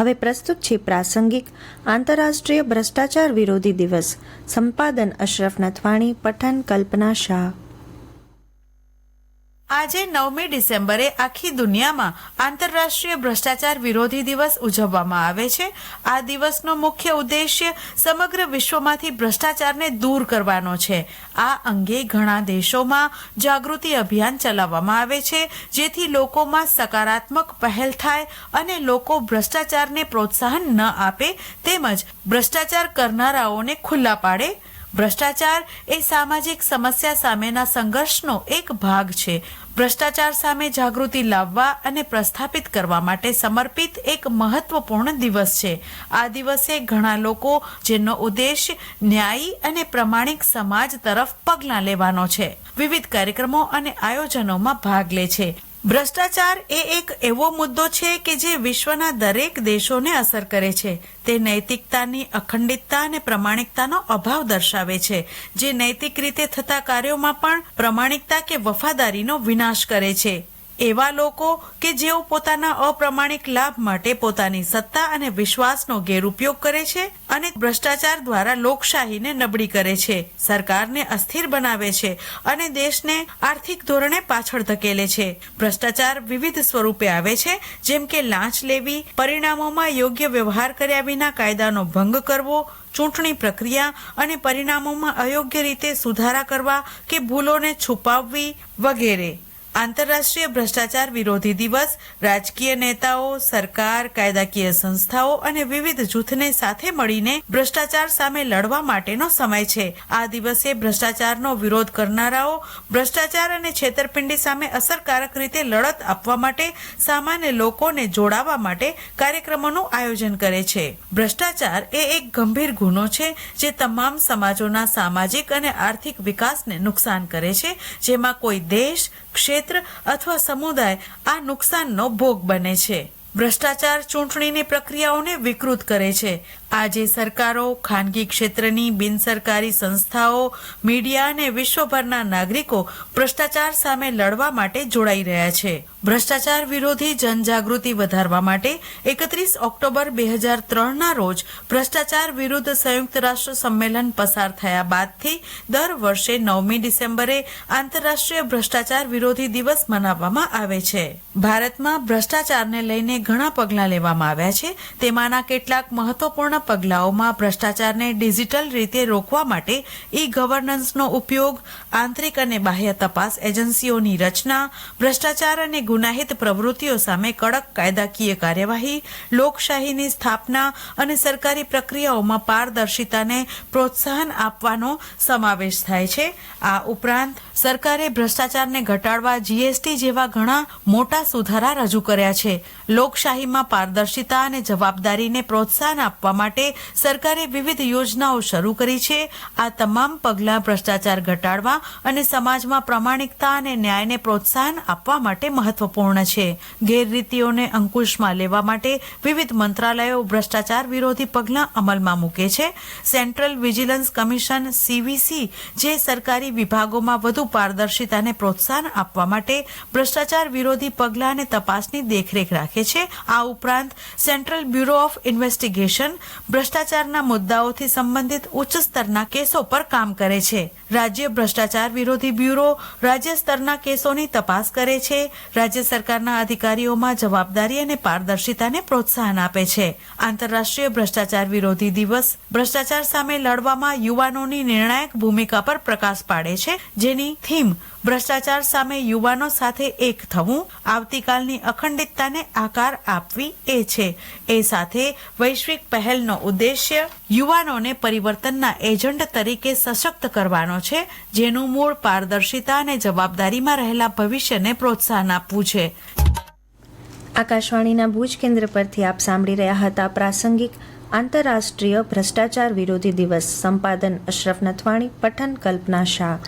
હવે પ્રસ્તુત છે પ્રાસંગિક આંતરરાષ્ટ્રીય ભ્રષ્ટાચાર વિરોધી દિવસ. સંપાદન અશરફ નથવાણી પઠન કલ્પના શાહ. આજે નવમી ડિસેમ્બરે આખી દુનિયામાં આંતરરાષ્ટ્રીય ભ્રષ્ટાચાર વિરોધી દિવસ ઉજવવામાં આવે છે. આ દિવસનો મુખ્ય ઉદ્દેશ્ય સમગ્ર વિશ્વમાંથી ભ્રષ્ટાચારને દૂર કરવાનો છે. આ અંગે ઘણા દેશોમાં જાગૃતિ અભિયાન ચલાવવામાં આવે છે, જેથી લોકોમાં સકારાત્મક પહેલ થાય અને લોકો ભ્રષ્ટાચારને પ્રોત્સાહન ન આપે તેમજ ભ્રષ્ટાચાર કરનારાઓને ખુલ્લા પાડે. ભ્રષ્ટાચાર એ સામાજિક સમસ્યા સામેના સંઘર્ષનો એક ભાગ છે. ભ્રષ્ટાચાર સામે જાગૃતિ લાવવા અને પ્રસ્થાપિત કરવા માટે સમર્પિત એક મહત્વપૂર્ણ દિવસ છે. આ દિવસે ઘણા લોકો, જેનો ઉદ્દેશ ન્યાયી અને પ્રમાણિક સમાજ તરફ પગલાં લેવાનો છે, વિવિધ કાર્યક્રમો અને આયોજનોમાં ભાગ લે છે. ભ્રષ્ટાચાર એ એક એવો મુદ્દો છે કે જે વિશ્વના દરેક દેશોને અસર કરે છે. તે નૈતિકતાની અખંડિતતા અને પ્રમાણિકતાનો અભાવ દર્શાવે છે, જે નૈતિક રીતે થતા કાર્યોમાં પણ પ્રમાણિકતા કે વફાદારીનો વિનાશ કરે છે. એવા લોકો કે જેઓ પોતાના અપ્રમાણિક લાભ માટે પોતાની સત્તા અને વિશ્વાસનો ગેરઉપયોગ કરે છે અને ભ્રષ્ટાચાર દ્વારા લોકશાહીને નબળી કરે છે. સરકારને અસ્થિર બનાવે છે અને દેશને આર્થિક ધોરણે પાછળ ધકેલે છે. ભ્રષ્ટાચાર વિવિધ સ્વરૂપે આવે છે, જેમ કે લાંચ લેવી, પરિણામોમાં યોગ્ય વ્યવહાર કર્યા વિના કાયદાનો ભંગ કરવો, ચૂંટણી પ્રક્રિયા અને પરિણામોમાં અયોગ્ય રીતે સુધારા કરવા કે ભૂલોને છુપાવવી વગેરે. આંતરરાષ્ટ્રીય ભ્રષ્ટાચાર વિરોધી દિવસ, રાજકીય નેતાઓ, સરકાર, કાયદાકીય સંસ્થાઓ અને વિવિધ જૂથને સાથે મળીને ભ્રષ્ટાચાર સામે લડવા માટેનો સમય છે. આ દિવસે ભ્રષ્ટાચારનો વિરોધ કરનારાઓ ભ્રષ્ટાચાર અને છેતરપિંડી સામે અસરકારક રીતે લડત આપવા માટે, સામાન્ય લોકોને જોડાવા માટે કાર્યક્રમોનું આયોજન કરે છે. ભ્રષ્ટાચાર એ એક ગંભીર ગુનો છે જે તમામ સમાજોના સામાજિક અને આર્થિક વિકાસને નુકસાન કરે છે. જેમાં કોઈ દેશ ક્ષેત્ર અથવા સમુદાય આ નુકસાનનો ભોગ બને છે. ભ્રષ્ટાચાર ચૂંટણીની પ્રક્રિયાઓને વિકૃત કરે છે. આજે સરકારો, ખાનગી ક્ષેત્રની બિનસરકારી સંસ્થાઓ, મીડિયા અને વિશ્વભરના નાગરિકો ભ્રષ્ટાચાર સામે લડવા માટે જોડાઈ રહ્યા છે. ભ્રષ્ટાચાર વિરોધી જનજાગૃતિ વધારવા માટે એકત્રીસ ઓક્ટોબર બે હજાર ત્રણના રોજ ભ્રષ્ટાચાર વિરુદ્ધ સંયુક્ત રાષ્ટ્ર સંમેલન પસાર થયા બાદથી દર વર્ષે નવમી ડિસેમ્બરે આંતરરાષ્ટ્રીય ભ્રષ્ટાચાર વિરોધી દિવસ મનાવવામાં આવે છે. ભારતમાં ભ્રષ્ટાચારને લઈને ઘણા પગલાં લેવામાં આવ્યા છે. તેમાંના કેટલાક મહત્વપૂર્ણ પગલાઓમાં ભ્રષ્ટાચારને ડિજિટલ રીતે રોકવા માટે ઈ ગવર્નન્સનો ઉપયોગ, આંતરિક અને બાહ્ય તપાસ એજન્સીઓની રચના, ભ્રષ્ટાચાર અને ગુનાહિત પ્રવૃત્તિઓ સામે કડક કાયદાકીય કાર્યવાહી, લોકશાહીની સ્થાપના અને સરકારી પ્રક્રિયાઓમાં પારદર્શિતાને પ્રોત્સાહન આપવાનો સમાવેશ થાય છે. આ ઉપરાંત, સરકારે ભ્રષ્ટાચારને ઘટાડવા જીએસટી જેવા ઘણા મોટા સુધારા રજૂ કર્યા છે. લોકશાહીમાં પારદર્શિતા અને જવાબદારીને પ્રોત્સાહન આપવા માટે સરકારે વિવિધ યોજનાઓ શરૂ કરી છે. આ તમામ પગલાં ભ્રષ્ટાચાર ઘટાડવા અને સમાજમાં પ્રમાણિકતા અને ન્યાયને પ્રોત્સાહન આપવા માટે મહત્વપૂર્ણ છે. ગેરરીતિઓને અંકુશમાં લેવા માટે વિવિધ મંત્રાલયો ભ્રષ્ટાચાર વિરોધી પગલાં અમલમાં મૂકે છે. સેન્ટ્રલ વિજિલન્સ કમિશન સીવીસી જે સરકારી વિભાગોમાં વધુ પારદર્શિતાને પ્રોત્સાહન આપવા માટે ભ્રષ્ટાચાર વિરોધી પગલાં અને તપાસની દેખરેખ રાખે છે. આ ઉપરાંત સેન્ટ્રલ બ્યુરો ઓફ ઇન્વેસ્ટિગેશન ભ્રષ્ટાચારના મુદ્દાઓથી સંબંધિત ઉચ્ચ સ્તરના કેસો પર કામ કરે છે. રાજ્ય ભ્રષ્ટાચાર વિરોધી બ્યુરો રાજ્ય સ્તરના કેસોની તપાસ કરે છે. રાજ્ય સરકારના અધિકારીઓમાં જવાબદારી અને પારદર્શિતાને પ્રોત્સાહન આપે છે. આંતરરાષ્ટ્રીય ભ્રષ્ટાચાર વિરોધી દિવસ ભ્રષ્ટાચાર સામે લડવામાં યુવાનોની નિર્ણાયક ભૂમિકા પર પ્રકાશ પાડે છે. જેની થીમ ભ્રષ્ટાચાર સામે યુવાનો સાથે એક થવું, આવતીકાલની અખંડિતતાને આકાર આપવી એ છે. એ સાથે વૈશ્વિક પહેલનો ઉદ્દેશ્ય યુવાનોને પરિવર્તનના એજન્ટ તરીકે સશક્ત કરવાનો છે, જેનું મૂળ પારદર્શિતા અને જવાબદારીમાં રહેલા ભવિષ્યને પ્રોત્સાહન આપવું છે. આકાશવાણીના ભુજ કેન્દ્ર પરથી આપ સાંભળી રહ્યા હતા પ્રાસંગિક આંતરરાષ્ટ્રીય ભ્રષ્ટાચાર વિરોધી દિવસ. સંપાદન અશરફ નથવાણી, પઠન કલ્પના શાહ.